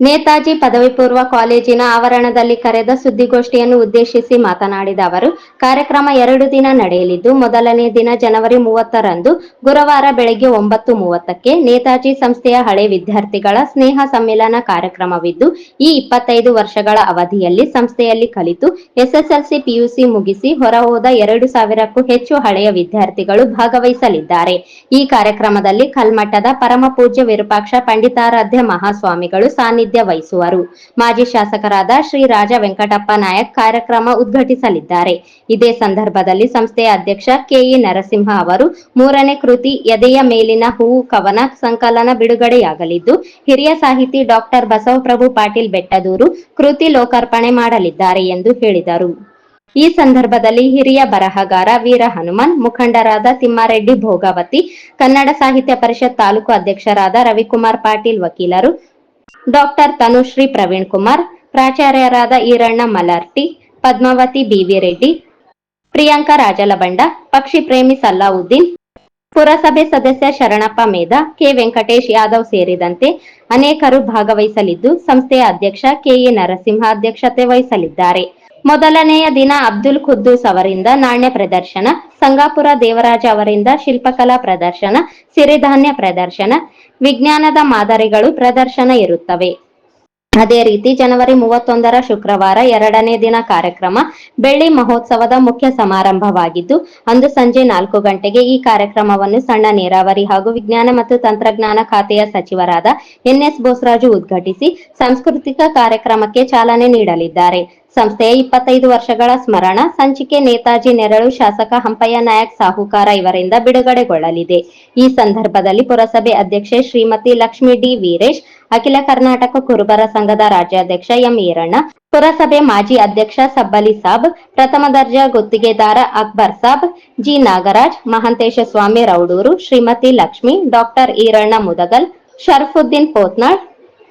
ನೇತಾಜಿ ಪದವಿ ಪೂರ್ವ ಕಾಲೇಜಿನ ಆವರಣದಲ್ಲಿ ಕರೆದ ಸುದ್ದಿಗೋಷ್ಠಿಯನ್ನು ಉದ್ದೇಶಿಸಿ ಮಾತನಾಡಿದ ಅವರು, ಕಾರ್ಯಕ್ರಮ ಎರಡು ದಿನ ನಡೆಯಲಿದ್ದು, ಮೊದಲನೇ ದಿನ ಜನವರಿ ಮೂವತ್ತರಂದು ಗುರುವಾರ ಬೆಳಗ್ಗೆ ಒಂಬತ್ತು ಮೂವತ್ತಕ್ಕೆ ನೇತಾಜಿ ಸಂಸ್ಥೆಯ ಹಳೆ ವಿದ್ಯಾರ್ಥಿಗಳ ಸ್ನೇಹ ಸಮ್ಮೇಳನ ಕಾರ್ಯಕ್ರಮವಿದ್ದು, ಈ ಇಪ್ಪತ್ತೈದು ವರ್ಷಗಳ ಅವಧಿಯಲ್ಲಿ ಸಂಸ್ಥೆಯಲ್ಲಿ ಕಲಿತು, ಎಸ್ಎಸ್ಎಲ್ಸಿ ಪಿಯುಸಿ ಮುಗಿಸಿ ಹೊರಹೋದ ಎರಡು ಸಾವಿರಕ್ಕೂ ಹೆಚ್ಚು ಹಳೆಯ ವಿದ್ಯಾರ್ಥಿಗಳು ಭಾಗವಹಿಸಲಿದ್ದಾರೆ. ಈ ಕಾರ್ಯಕ್ರಮದಲ್ಲಿ ಕಲ್ಮಠದ ಪರಮ ಪೂಜ್ಯ ವಿರೂಪಾಕ್ಷ, ಪಂಡಿತಾರಾಧ್ಯ ಮಹಾಸ್ವಾಮಿಗಳು, ಸಾನ್ನಿಧ್ಯ ವಹಿಸುವರು. ಮಾಜಿ ಶಾಸಕರಾದ ಶ್ರೀ ರಾಜ ವೆಂಕಟಪ್ಪ ನಾಯಕ್ ಕಾರ್ಯಕ್ರಮ ಉದ್ಘಾಟಿಸಲಿದ್ದಾರೆ. ಇದೇ ಸಂದರ್ಭದಲ್ಲಿ ಸಂಸ್ಥೆಯ ಅಧ್ಯಕ್ಷ ಕೆಇ ನರಸಿಂಹ ಅವರು ಮೂರನೇ ಕೃತಿ ಎದೆಯ ಮೇಲಿನ ಹೂವು ಕವನ ಸಂಕಲನ ಬಿಡುಗಡೆಯಾಗಲಿದ್ದು, ಹಿರಿಯ ಸಾಹಿತಿ ಡಾಕ್ಟರ್ ಬಸವಪ್ರಭು ಪಾಟೀಲ್ ಬೆಟ್ಟದೂರು ಕೃತಿ ಲೋಕಾರ್ಪಣೆ ಮಾಡಲಿದ್ದಾರೆ ಎಂದು ಹೇಳಿದರು. ಈ ಸಂದರ್ಭದಲ್ಲಿ ಹಿರಿಯ ಬರಹಗಾರ ವೀರ ಹನುಮನ್, ಮುಖಂಡರಾದ ತಿಮ್ಮಾರೆಡ್ಡಿ ಭೋಗಾವತಿ, ಕನ್ನಡ ಸಾಹಿತ್ಯ ಪರಿಷತ್ ತಾಲೂಕು ಅಧ್ಯಕ್ಷರಾದ ರವಿಕುಮಾರ್ ಪಾಟೀಲ್ ವಕೀಲರು ಡಾಕ್ಟರ್ ತನುಶ್ರೀ ಪ್ರವೀಣ್ ಕುಮಾರ್, ಪ್ರಾಚಾರ್ಯರಾದ ಈರಣ್ಣ ಮಲಾರ್ಟಿ, ಪದ್ಮಾವತಿ ಬಿವಿ ರೆಡ್ಡಿ, ಪ್ರಿಯಾಂಕಾ ರಾಜಲಬಂಡ, ಪಕ್ಷಿ ಪ್ರೇಮಿ ಸಲ್ಲಾವುದ್ದೀನ್ ಪುರಸಭೆ ಸದಸ್ಯ ಶರಣಪ್ಪ ಮೇಧ, ಕೆ ವೆಂಕಟೇಶ್ ಯಾದವ್ ಸೇರಿದಂತೆ ಅನೇಕರು ಭಾಗವಹಿಸಲಿದ್ದು, ಸಂಸ್ಥೆಯ ಅಧ್ಯಕ್ಷ ಕೆಎ ನರಸಿಂಹ ಅಧ್ಯಕ್ಷತೆ ವಹಿಸಲಿದ್ದಾರೆ. ಮೊದಲನೆಯ ದಿನ ಅಬ್ದುಲ್ ಖುದ್ದೂಸ್ ಅವರಿಂದ ನಾಣ್ಯ ಪ್ರದರ್ಶನ, ಸಂಗಾಪುರ ದೇವರಾಜ ಅವರಿಂದ ಶಿಲ್ಪಕಲಾ ಪ್ರದರ್ಶನ, ಸಿರಿಧಾನ್ಯ ಪ್ರದರ್ಶನ, ವಿಜ್ಞಾನದ ಮಾದರಿಗಳು ಪ್ರದರ್ಶನ ಇರುತ್ತವೆ. ಅದೇ ರೀತಿ ಜನವರಿ ಮೂವತ್ತೊಂದರ ಶುಕ್ರವಾರ ಎರಡನೇ ದಿನ ಕಾರ್ಯಕ್ರಮ ಬೆಳ್ಳಿ ಮಹೋತ್ಸವದ ಮುಖ್ಯ ಸಮಾರಂಭವಾಗಿದ್ದು, ಅಂದು ಸಂಜೆ ನಾಲ್ಕು ಗಂಟೆಗೆ ಈ ಕಾರ್ಯಕ್ರಮವನ್ನು ಸಣ್ಣ ನೀರಾವರಿ ಹಾಗೂ ವಿಜ್ಞಾನ ಮತ್ತು ತಂತ್ರಜ್ಞಾನ ಖಾತೆಯ ಸಚಿವರಾದ ಎನ್ ಎಸ್ ಬೋಸರಾಜು ಉದ್ಘಾಟಿಸಿ ಸಾಂಸ್ಕೃತಿಕ ಕಾರ್ಯಕ್ರಮಕ್ಕೆ ಚಾಲನೆ ನೀಡಲಿದ್ದಾರೆ. ಸಂಸ್ಥೆಯ ಇಪ್ಪತ್ತೈದು ವರ್ಷಗಳ ಸ್ಮರಣ ಸಂಚಿಕೆ ನೇತಾಜಿ ನೆರಳು ಶಾಸಕ ಹಂಪಯ್ಯ ನಾಯಕ್ ಸಾಹುಕಾರ ಇವರಿಂದ ಬಿಡುಗಡೆಗೊಳ್ಳಲಿದೆ. ಈ ಸಂದರ್ಭದಲ್ಲಿ ಪುರಸಭೆ ಅಧ್ಯಕ್ಷೆ ಶ್ರೀಮತಿ ಲಕ್ಷ್ಮಿ ಡಿ ವೀರೇಶ್ ಅಖಿಲ ಕರ್ನಾಟಕ ಕುರುಬರ ಸಂಘದ ರಾಜ್ಯಾಧ್ಯಕ್ಷ ಎಂ ಈರಣ್ಣ, ಪುರಸಭೆ ಮಾಜಿ ಅಧ್ಯಕ್ಷ ಸಬ್ಬಲಿ ಸಾಬ್, ಪ್ರಥಮ ದರ್ಜಾ ಗುತ್ತಿಗೆದಾರ Akbar Sab, G Nagaraj, Mahantesha Swami Raudur, Shrimati Lakshmi, doctor Iranna Mudgal, Sharfuddin Potnal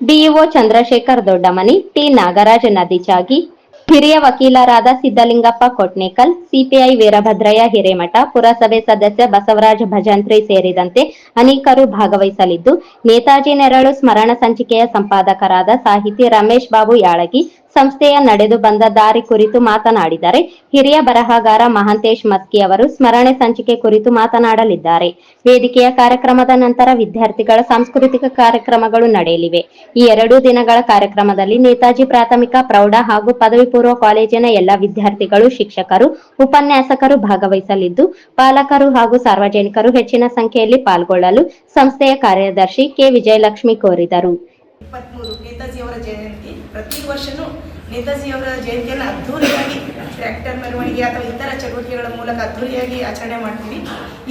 BEO Chandrashekar Doddamani, T Nagaraj Nadichagi ಹಿರಿಯ ವಕೀಲರಾದ ಸಿದ್ದಲಿಂಗಪ್ಪ ಕೊಟ್ನೇಕಲ್, ಸಿಪಿಐ ವೀರಭದ್ರಯ್ಯ ಹಿರೇಮಠ, ಪುರಸಭೆ ಸದಸ್ಯ ಬಸವರಾಜ ಭಜಂತ್ರಿ ಸೇರಿದಂತೆ ಅನೇಕರು ಭಾಗವಹಿಸಲಿದ್ದು, ನೇತಾಜಿ ನೆರಳು ಸ್ಮರಣ ಸಂಚಿಕೆಯ ಸಂಪಾದಕರಾದ ಸಾಹಿತಿ ರಮೇಶ್ ಬಾಬು ಯಾಳಗಿ ಸಂಸ್ಥೆಯ ನಡೆದು ಬಂದ ದಾರಿ ಕುರಿತು ಮಾತನಾಡಿದರೆ, ಹಿರಿಯ ಬರಹಗಾರ ಮಹಾಂತೇಶ್ ಮತ್ಕಿ ಅವರು ಸ್ಮರಣೆ ಸಂಚಿಕೆ ಕುರಿತು ಮಾತನಾಡಲಿದ್ದಾರೆ. ವೇದಿಕೆಯ ಕಾರ್ಯಕ್ರಮದ ನಂತರ ವಿದ್ಯಾರ್ಥಿಗಳ ಸಾಂಸ್ಕೃತಿಕ ಕಾರ್ಯಕ್ರಮಗಳು ನಡೆಯಲಿವೆ. ಈ ಎರಡು ದಿನಗಳ ಕಾರ್ಯಕ್ರಮದಲ್ಲಿ ನೇತಾಜಿ ಪ್ರಾಥಮಿಕ, ಪ್ರೌಢ ಹಾಗೂ ಪದವಿ ಪೂರ್ವ ಕಾಲೇಜಿನ ಎಲ್ಲ ವಿದ್ಯಾರ್ಥಿಗಳು, ಶಿಕ್ಷಕರು, ಉಪನ್ಯಾಸಕರು ಭಾಗವಹಿಸಲಿದ್ದು, ಪಾಲಕರು ಹಾಗೂ ಸಾರ್ವಜನಿಕರು ಹೆಚ್ಚಿನ ಸಂಖ್ಯೆಯಲ್ಲಿ ಪಾಲ್ಗೊಳ್ಳಲು ಸಂಸ್ಥೆಯ ಕಾರ್ಯದರ್ಶಿ ಕೆ. ವಿಜಯಲಕ್ಷ್ಮಿ ಕೋರಿದರು. ಇಪ್ಪತ್ಮೂರು ನೇತಾಜಿಯವರ ಜಯಂತಿ ಪ್ರತಿ ವರ್ಷನೂ ನೇತಾಜಿಯವರ ಜಯಂತಿಯನ್ನು ಅದ್ಧೂರಿಯಾಗಿ ಟ್ರ್ಯಾಕ್ಟರ್ ಮೆರವಣಿಗೆ ಅಥವಾ ಇತರ ಚಟುವಟಿಕೆಗಳ ಮೂಲಕ ಅದ್ಧೂರಿಯಾಗಿ ಆಚರಣೆ ಮಾಡ್ತೀವಿ.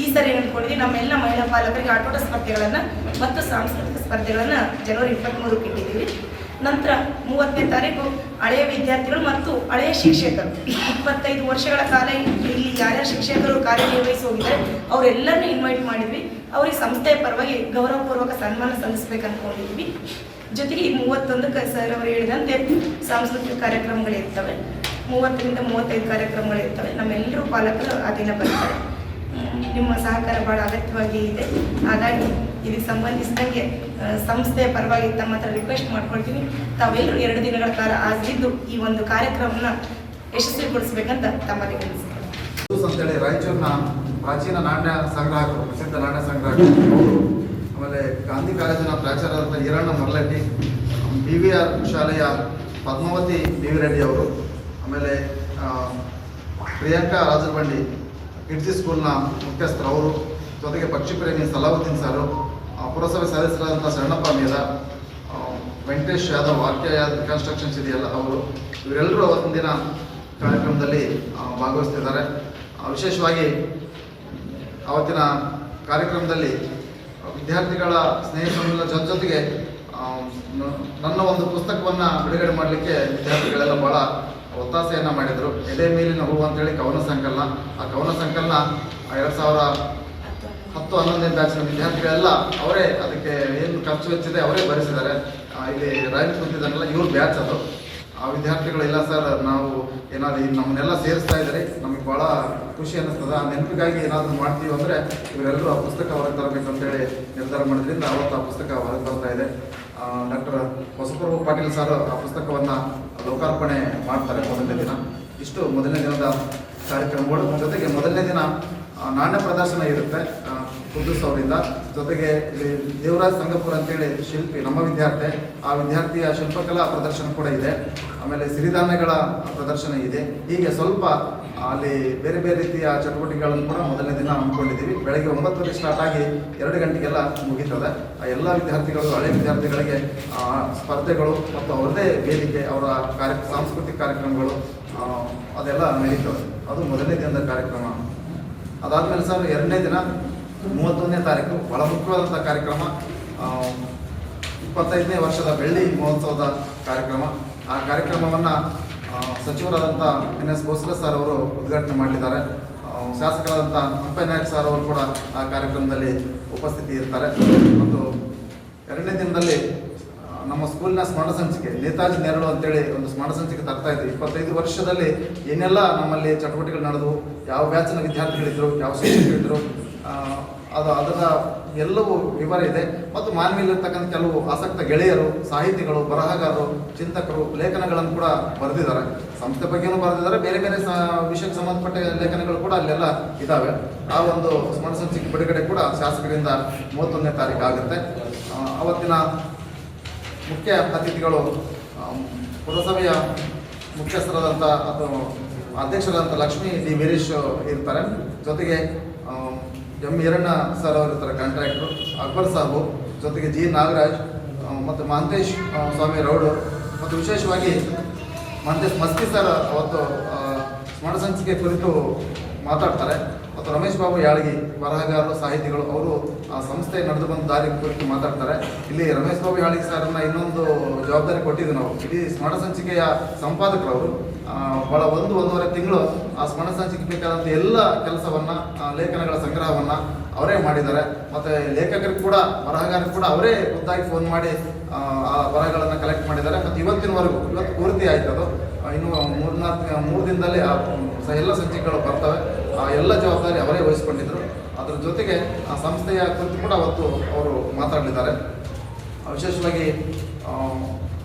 ಈ ಸರಿ ಅನ್ಕೊಂಡಿದ್ವಿ ನಮ್ಮೆಲ್ಲ ಮಹಿಳಾ ಪಾಲಕರಿಗೆ ಆಟೋಟ ಸ್ಪರ್ಧೆಗಳನ್ನು ಮತ್ತು ಸಾಂಸ್ಕೃತಿಕ ಸ್ಪರ್ಧೆಗಳನ್ನು ಜನವರಿ ಇಪ್ಪತ್ತ್ಮೂರಕ್ಕೆ ಇಟ್ಟಿದ್ದೀವಿ ನಂತರ ಮೂವತ್ತನೇ ತಾರೀಕು ಹಳೆಯ ವಿದ್ಯಾರ್ಥಿಗಳು ಮತ್ತು ಹಳೆಯ ಶಿಕ್ಷಕರು. ಇಪ್ಪತ್ತೈದು ವರ್ಷಗಳ ಕಾಲ ಇಲ್ಲಿ ಯಾರ್ಯಾರು ಶಿಕ್ಷಕರು ಕಾರ್ಯನಿರ್ವಹಿಸಿ ಹೋಗಿದ್ದಾರೆ, ಅವರೆಲ್ಲರನ್ನೂ ಇನ್ವೈಟ್ ಮಾಡಿದ್ವಿ. ಅವ್ರಿಗೆ ಸಂಸ್ಥೆ ಪರವಾಗಿ ಗೌರವಪೂರ್ವಕ ಸನ್ಮಾನ ಸಲ್ಲಿಸ್ಬೇಕು ಅಂದ್ಕೊಂಡಿದ್ವಿ ಜೊತೆಗೆ ಈ ಮೂವತ್ತೊಂದಕ್ಕೆ ಸರ್ ಅವರು ಹೇಳಿದಂತೆ ಸಾಂಸ್ಕೃತಿಕ ಕಾರ್ಯಕ್ರಮಗಳಿರ್ತವೆ ಮೂವತ್ತರಿಂದ ಮೂವತ್ತೈದು ಕಾರ್ಯಕ್ರಮಗಳಿರ್ತವೆ ನಮ್ಮೆಲ್ಲರೂ ಪಾಲಕರು ಆ ದಿನ ಬರ್ತಾರೆ. ನಿಮ್ಮ ಸಹಕಾರ ಭಾಳ ಅಗತ್ಯವಾಗಿ ಇದೆ. ಹಾಗಾಗಿ ಇದಕ್ಕೆ ಸಂಬಂಧಿಸಿದಂಗೆ ಸಂಸ್ಥೆಯ ಪರವಾಗಿ ತಮ್ಮ ಹತ್ರ ರಿಕ್ವೆಸ್ಟ್ ಮಾಡ್ಕೊಳ್ತೀನಿ ತಾವೆಲ್ಲರೂ ಎರಡು ದಿನಗಳ ಕಾಲ ಆಗಿದ್ದು ಈ ಒಂದು ಕಾರ್ಯಕ್ರಮನ ಯಶಸ್ವಿಗೊಳಿಸ್ಬೇಕಂತ ತಮ್ಮಲ್ಲಿ ಅಂತೇಳಿ ರಾಯಚೂರಿನ ಪ್ರಾಚೀನ ನಾಣ್ಯ ಸಂಗ್ರಾಹಕರು, ಪ್ರಸಿದ್ಧ ನಾಣ್ಯ ಸಂಗ್ರಹಕರು. ಆಮೇಲೆ ಗಾಂಧಿ ಕಾಲೇಜಿನ ಪ್ರಾಚಾರ್ಯರಾದ Iranna Maralatti B V R ಶಾಲೆಯ ಪದ್ಮಾವತಿ ಬಿ ರೆಡ್ಡಿ ಅವರು, ಆಮೇಲೆ ಪ್ರಿಯಾಂಕಾ ರಾಜರಬಂಡಿ ಕಿಡ್ಜಿ ಸ್ಕೂಲ್ನ ಮುಖ್ಯಸ್ಥರು ಅವರು, ಜೊತೆಗೆ ಪಕ್ಷಿ ಪ್ರೇಮಿ ಸಲಾವುದ್ದೀನ್ ಸಾರು ಪುರಸಭೆ ಸದಸ್ಯರಾದಂಥ ಶರಣಪ್ಪ ಮೇದ ವೆಂಕಟೇಶ್ ಯಾದವ್ ವಾಕ್ಯ ಯಾದವ್ ಕನ್ಸ್ಟ್ರಕ್ಷನ್ಸ್ ಇದೆಯಲ್ಲ ಅವರು, ಇವರೆಲ್ಲರೂ ಅವತ್ತಿನ ದಿನ ಕಾರ್ಯಕ್ರಮದಲ್ಲಿ ಭಾಗವಹಿಸ್ತಿದ್ದಾರೆ. ವಿಶೇಷವಾಗಿ ಅವತ್ತಿನ ಕಾರ್ಯಕ್ರಮದಲ್ಲಿ ವಿದ್ಯಾರ್ಥಿಗಳ ಸ್ನೇಹ ಸಮ್ಮೇಳನ ಜೊತೆ ಜೊತೆಗೆ ನನ್ನ ಒಂದು ಪುಸ್ತಕವನ್ನು ಬಿಡುಗಡೆ ಮಾಡಲಿಕ್ಕೆ ವಿದ್ಯಾರ್ಥಿಗಳೆಲ್ಲ ಭಾಳ ಒತ್ತಾಸೆಯನ್ನು ಮಾಡಿದರು. ಎಲೆ ಮೇಲಿನ ಹೂವು ಅಂತೇಳಿ ಕವನ ಸಂಕಲನ. ಆ ಕವನ ಸಂಕಲನ ಎರಡು ಸಾವಿರ ಹತ್ತು ಹನ್ನೊಂದನೇ ಬ್ಯಾಚಿನ ವಿದ್ಯಾರ್ಥಿಗಳೆಲ್ಲ ಅವರೇ ಅದಕ್ಕೆ ಏನು ಖರ್ಚು ವೆಚ್ಚಿದೆ ಅವರೇ ಭರಿಸಿದ್ದಾರೆ. ಇಲ್ಲಿ ರಾಯಲ್ ಕುಂತಿದ್ದಾರಲ್ಲ, ಇವ್ರ ಬ್ಯಾಚ್ ಅದು. ಆ ವಿದ್ಯಾರ್ಥಿಗಳೆಲ್ಲ ಸರ್, ನಾವು ಏನಾದರೂ ನಮ್ಮನ್ನೆಲ್ಲ ಸೇರಿಸ್ತಾ ಇದ್ದಾರೆ. ನಮಗೆ ಭಾಳ ಖುಷಿ ಅನ್ನಿಸ್ತದೆ? ಆ ನೆನಪಿಗಾಗಿ ಏನಾದರೂ ಮಾಡ್ತೀವಿ ಅಂದರೆ ಇವರೆಲ್ಲರೂ ಆ ಪುಸ್ತಕ ಹೊರಗೆ ತರಬೇಕು ಅಂತೇಳಿ ನಿರ್ಧಾರ ಮಾಡಿದ್ರಿಂದ ಅವತ್ತು ಆ ಪುಸ್ತಕ ಹೊರಗೆ ಬರ್ತಾ ಇದೆ. ಡಾಕ್ಟರ್ ಹೊಸಪ್ರಭು ಪಾಟೀಲ್ ಸರ್ ಆ ಪುಸ್ತಕವನ್ನು ಲೋಕಾರ್ಪಣೆ ಮಾಡ್ತಾರೆ ಮೊದಲನೇ ದಿನ. ಇಷ್ಟು ಮೊದಲನೇ ದಿನದ ಕಾರ್ಯಕ್ರಮಗಳು. ಜೊತೆಗೆ ಮೊದಲನೇ ದಿನ ನಾಣ್ಯ ಪ್ರದರ್ಶನ ಇರುತ್ತೆ ಆ, ಕುದ್ದೂಸ್ ಅವರಿಂದ. ಜೊತೆಗೆ ಇಲ್ಲಿ ದೇವರಾಜ್ ಸಂಗಪುರ್ ಅಂತೇಳಿ ಶಿಲ್ಪಿ ನಮ್ಮ ವಿದ್ಯಾರ್ಥಿ ಆ ವಿದ್ಯಾರ್ಥಿಯ ಶಿಲ್ಪಕಲಾ ಪ್ರದರ್ಶನ ಕೂಡ ಇದೆ. ಆಮೇಲೆ ಸಿರಿಧಾನ್ಯಗಳ ಪ್ರದರ್ಶನ ಇದೆ. ಹೀಗೆ ಸ್ವಲ್ಪ ಅಲ್ಲಿ ಬೇರೆ ಬೇರೆ ರೀತಿಯ ಚಟುವಟಿಕೆಗಳನ್ನು ಕೂಡ ಮೊದಲನೇ ದಿನ ಹಮ್ಮಿಕೊಂಡಿದ್ದೀವಿ. ಬೆಳಗ್ಗೆ ಒಂಬತ್ತುವರೆಗೆ ಸ್ಟಾರ್ಟ್ ಆಗಿ ಎರಡು ಗಂಟೆಗೆಲ್ಲ ಮುಗೀತದೆ. ಆ ಎಲ್ಲ ವಿದ್ಯಾರ್ಥಿಗಳು, ಹಳೆ ವಿದ್ಯಾರ್ಥಿಗಳಿಗೆ ಸ್ಪರ್ಧೆಗಳು ಮತ್ತು ಅವರದೇ ವೇದಿಕೆ, ಅವರ ಕಾರ್ಯ, ಸಾಂಸ್ಕೃತಿಕ ಕಾರ್ಯಕ್ರಮಗಳು ಅದೆಲ್ಲ ನಡೀತವೆ. ಅದು ಮೊದಲನೇ ದಿನದ ಕಾರ್ಯಕ್ರಮ. ಅದಾದಮೇಲೆ ಸರ್, ಎರಡನೇ ದಿನ ಮೂವತ್ತೊಂದನೇ ತಾರೀಕು ಬಹಳ ಮುಖ್ಯವಾದಂಥ ಕಾರ್ಯಕ್ರಮ ಇಪ್ಪತ್ತೈದನೇ ವರ್ಷದ ಬೆಳ್ಳಿ ಮಹೋತ್ಸವದ ಕಾರ್ಯಕ್ರಮ. ಆ ಕಾರ್ಯಕ್ರಮವನ್ನು ಸಚಿವರಾದಂಥ ಎನ್ ಎಸ್ ಭೋಸಲ ಸರ್ ಅವರು ಉದ್ಘಾಟನೆ ಮಾಡಿದ್ದಾರೆ. ಶಾಸಕರಾದಂಥ ನಾಯಕ್ ಸರ್ ಅವರು ಕೂಡ ಆ ಕಾರ್ಯಕ್ರಮದಲ್ಲಿ ಉಪಸ್ಥಿತಿ ಇರ್ತಾರೆ. ಮತ್ತು ಎರಡನೇ ದಿನದಲ್ಲಿ ನಮ್ಮ ಸ್ಕೂಲಿನ ಸ್ಮರಣ ಸಂಚಿಕೆ ನೇತಾಜಿ ನೆರಳು ಅಂತೇಳಿ ಒಂದು ಸ್ಮರಣ ಸಂಚಿಕೆ ತರ್ತಾ ಇದ್ವಿ. ಇಪ್ಪತ್ತೈದು ವರ್ಷದಲ್ಲಿ ಏನೆಲ್ಲ ನಮ್ಮಲ್ಲಿ ಚಟುವಟಿಕೆಗಳು ನಡೆದವು, ಯಾವ ಬ್ಯಾಚಿನ ವಿದ್ಯಾರ್ಥಿಗಳಿದ್ರು, ಯಾವ ಶಿಕ್ಷಕರಿದ್ದರು ಅದು ಅದರ ಎಲ್ಲವೂ ವಿವರ ಇದೆ. ಮತ್ತು ಮಾನವೀಯಲ್ಲಿರ್ತಕ್ಕಂಥ ಕೆಲವು ಆಸಕ್ತ ಗೆಳೆಯರು, ಸಾಹಿತಿಗಳು, ಬರಹಗಾರರು, ಚಿಂತಕರು ಲೇಖನಗಳನ್ನು ಕೂಡ ಬರೆದಿದ್ದಾರೆ. ಸಂಸ್ಥೆ ಬಗ್ಗೆನೂ ಬರೆದಿದ್ದಾರೆ. ಬೇರೆ ಬೇರೆ ವಿಷಯಕ್ಕೆ ಸಂಬಂಧಪಟ್ಟ ಲೇಖನಗಳು ಕೂಡ ಅಲ್ಲೆಲ್ಲ ಇದ್ದಾವೆ. ಆ ಒಂದು ಸ್ಮರಣ ಸಂಚಿಕೆ ಬಿಡುಗಡೆ ಕೂಡ ಶಾಸಕರಿಂದ ಮೂವತ್ತೊಂದನೇ ತಾರೀಕು ಆಗುತ್ತೆ. ಅವತ್ತಿನ ಮುಖ್ಯ ಅತಿಥಿಗಳು ಪುರಸಭೆಯ ಮುಖ್ಯಸ್ಥರಾದಂಥ ಅಥವಾ ಅಧ್ಯಕ್ಷರಾದಂಥ ಲಕ್ಷ್ಮೀ ಡಿ ವೀರೇಶ್ ಇರ್ತಾರೆ. ಜೊತೆಗೆ ಎಂ ಈರಣ್ಣ ಸರ್ ಅವರಿರ್ತಾರೆ ಕಾಂಟ್ರಾಕ್ಟ್ರು ಅಕ್ಬರ್ ಸಾಬು, ಜೊತೆಗೆ ಜಿ ನಾಗರಾಜ್ ಮತ್ತು ಮಹಂತೇಶ್ ಸ್ವಾಮಿ ರೌಡು, ಮತ್ತು ವಿಶೇಷವಾಗಿ ಮಹಂತೇಶ್ ಮಸ್ಕಿ ಸರ್ ಅವತ್ತು ಸ್ಮರಣ ಸಂಚಿಕೆ ಕುರಿತು ಮಾತಾಡ್ತಾರೆ. ಮತ್ತು ರಮೇಶ್ ಬಾಬು ಯಾಳಗಿ, ಬರಹಗಾರರು, ಸಾಹಿತಿಗಳು, ಅವರು ಸಂಸ್ಥೆ ನಡೆದು ಬಂದ ದಾರಿ ಕುರಿತು ಮಾತಾಡ್ತಾರೆ. ಇಲ್ಲಿ ರಮೇಶ್ ಬಾಬು ಹಾಳಿ ಸರ್ನ ಇನ್ನೊಂದು ಜವಾಬ್ದಾರಿ ಕೊಟ್ಟಿದ್ವಿ ನಾವು. ಇಡೀ ಸ್ಮರಣ ಸಂಚಿಕೆಯ ಸಂಪಾದಕರು ಅವರು ಆ, ಬಹಳ ಒಂದು ಒಂದೂವರೆ ತಿಂಗಳು ಆ ಸ್ಮರಣ ಸಂಚಿಕೆ ಬೇಕಾದಂಥ ಎಲ್ಲ ಕೆಲಸವನ್ನ ಲೇಖನಗಳ ಸಂಗ್ರಹವನ್ನ ಅವರೇ ಮಾಡಿದ್ದಾರೆ. ಮತ್ತೆ ಲೇಖಕರಿಗೆ ಕೂಡ ಬರಹಗಾರರು ಕೂಡ ಅವರೇ ಖುದ್ದಾಗಿ ಫೋನ್ ಮಾಡಿ ಆ, ಆ ಬರಹಗಳನ್ನು ಕಲೆಕ್ಟ್ ಮಾಡಿದ್ದಾರೆ. ಮತ್ತು ಇವತ್ತಿನವರೆಗೂ ಇವತ್ತು ಪೂರ್ತಿ ಆಯಿತು ಅದು. ಆ, ಇನ್ನು ಮೂರ್ನಾಲ್ಕು ಮೂರು ದಿನದಲ್ಲಿ ಆ ಎಲ್ಲ ಸಂಚಿಕೆಗಳು ಬರ್ತವೆ. ಆ ಎಲ್ಲ ಜವಾಬ್ದಾರಿ ಅವರೇ ವಹಿಸ್ಕೊಂಡಿದ್ರು. ಅದ್ರ ಜೊತೆಗೆ ಆ ಸಂಸ್ಥೆಯ ಕುರಿತು ಕೂಡ ಅವತ್ತು ಅವರು ಮಾತಾಡಲಿದ್ದಾರೆ. ವಿಶೇಷವಾಗಿ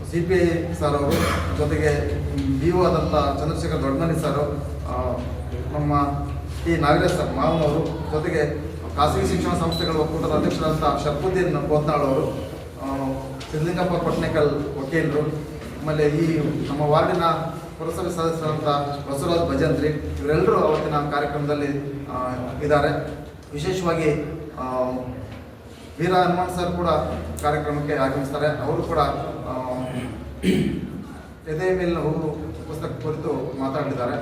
ಸಿ ಪಿ ಐ ಸರ್ ಅವರು, ಜೊತೆಗೆ ಬಿ ಒ ಆದಂಥ ಚಂದ್ರಶೇಖರ್ ದೊಡ್ಡಮನಿ ಸರ್ ನಮ್ಮ ಟಿ ನಾಗರಾಜ್ ಸರ್ ಮಾವನವರು ಜೊತೆಗೆ ಖಾಸಗಿ ಶಿಕ್ಷಣ ಸಂಸ್ಥೆಗಳ ಒಕ್ಕೂಟದ ಅಧ್ಯಕ್ಷರಾದಂಥ ಶರ್ಪುದ್ದೀನ್ ಬೋತ್ನಾಳ್ ಅವರು ಸಿದ್ಧಲಿಂಗಪ್ಪ ಕೊಟ್ನೇಕಲ್ ವಕೀಲರು, ಆಮೇಲೆ ಈ ನಮ್ಮ ವಾರ್ಡಿನ ಪುರಸಭೆ ಸದಸ್ಯರಾದಂಥ ಬಸವರಾಜ್ ಭಜಂತ್ರಿ, ಇವರೆಲ್ಲರೂ ಅವತ್ತಿನ ಕಾರ್ಯಕ್ರಮದಲ್ಲಿ ಇದ್ದಾರೆ. ವಿಶೇಷವಾಗಿ ವೀರ ಹನುಮಾನ್ ಸರ್ ಕೂಡ ಕಾರ್ಯಕ್ರಮಕ್ಕೆ ಆಗಮಿಸ್ತಾರೆ. ಅವರು ಕೂಡ ಎದೆಯ ಎದೆ ಮೇಲಿನ ಹೂವು ಪುಸ್ತಕ ಕುರಿತು ಮಾತಾಡಿದ್ದಾರೆ.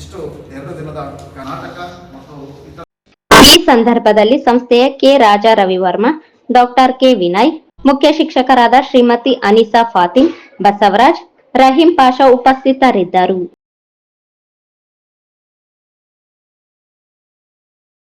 ಇಷ್ಟು ಎರಡು ದಿನದ ಕರ್ನಾಟಕ ಮತ್ತು ಈ ಸಂದರ್ಭದಲ್ಲಿ ಸಂಸ್ಥೆಯ K Raja Ravivarma doctor K Vinay, ಮುಖ್ಯ ಶಿಕ್ಷಕರಾದ ಶ್ರೀಮತಿ ಅನಿಸಾ ಫಾತಿಮ್ ಬಸವರಾಜ್, ರಹೀಂ ಪಾಷಾ ಉಪಸ್ಥಿತರಿದ್ದರು.